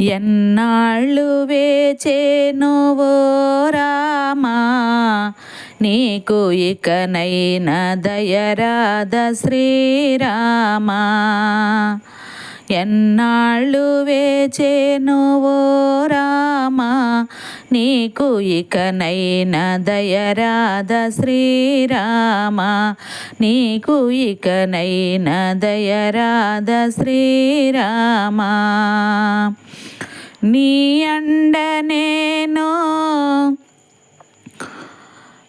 ఎన్నాళ్ళు వేచేను రామా? నీకు ఇకనైన దయరాధ శ్రీరామా? ఎన్నాళ్ళు వేచేను రామా? నీకు ఇకనైన దయరాధ శ్రీరామా? నీకు ఇకనైన దయరాధ శ్రీరామా? నీ అండ నేను.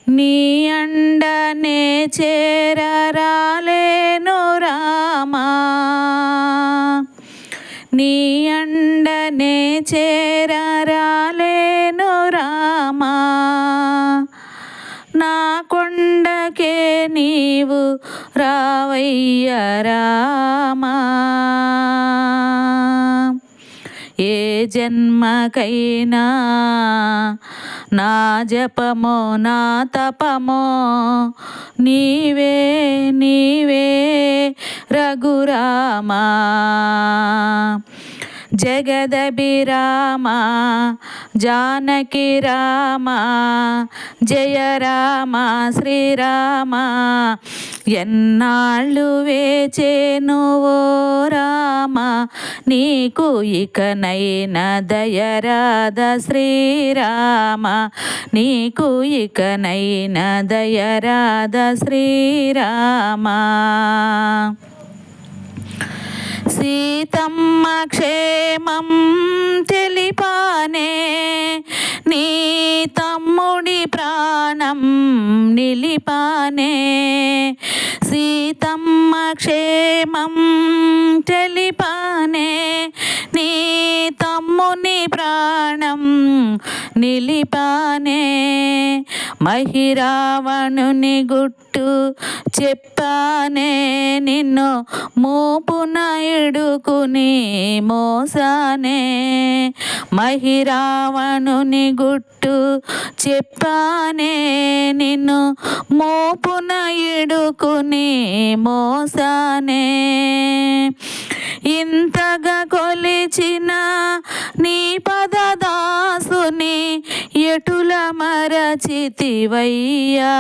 నీ అండనే చేరరాలేను రామా. నీ అండనే చేరరాలేను రామా. నా కొండకే నీవు రావయ్య రామా. ఏ జన్మకైనా నా జపమో నా తపమో నీవే నీవే రఘురామా. జగదభిరామ జానకి రామ జయ రామ శ్రీరామ ఎన్నాళ్ళు వేచేను ఓ రామ నీకు ఇకనైన దయరాధ శ్రీరామ నీకు ఇకనైన దయరాధ శ్రీరామ. సీతమ్మ క్షేమం తెలిపానే. నీ తమ్ముడి ప్రాణం నిలిపానే. సీతమ్మ క్షేమం తెలిపానే. నీ తమ్ముని ప్రాణం నిలిపానే. మహిరావణుని గుట్టు చెప్పానే నిన్ను మోపున ఇడుకుని మోసానే. మహిరావణుని గుట్టు చెప్పానే నిన్ను మోపున ఇడుకుని మోసానే. ఇంతగా కొలిచిన నీ పద మరచితివయ్యా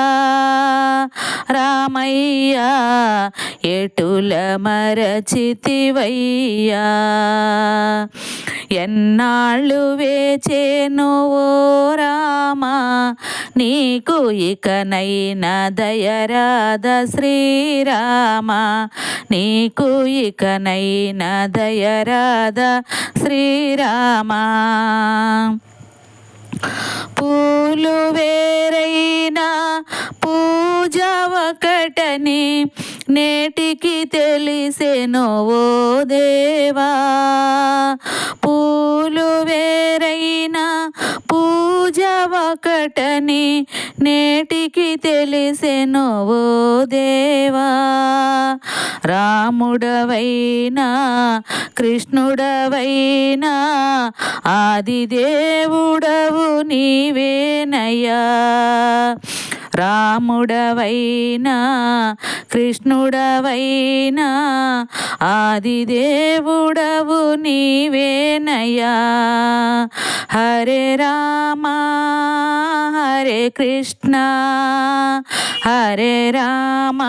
రామయ్యా ఎటుల మరచితివయ్యా. ఎన్నాళ్ళు వేచేను ఓ రామా నీకు ఇకనైన దయరాధ శ్రీరామ నీకు ఇకనైన దయరాధ శ్రీరామ. పూలు వేరైనా పూజ ఒకటని నేటికి తెలిసే ఓ దేవా. ఒకటని నేటికి తెలిసెను ఓ దేవా. రాముడవైనా కృష్ణుడవైనా ఆదిదేవుడవు నీవేనయ్యా. రాముడవైనా కృష్ణుడవైనా ఆదిదేవుడవు నీవేనయ్యా. హరే రామా. హరే కృష్ణ హరే రామ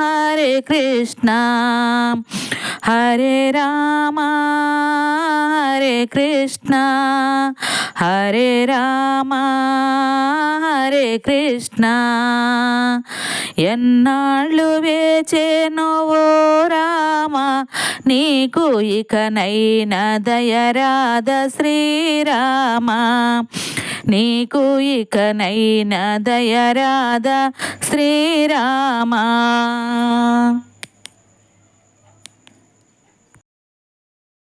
హరే కృష్ణ హరే రామ హరే కృష్ణ హరే రామ హరే కృష్ణ. ఎన్నాళ్ళు వేచేను రామ నీకు ఇకనైన దయరాధ శ్రీరామ నీకు ఇకనైనా దయరాధ శ్రీరామా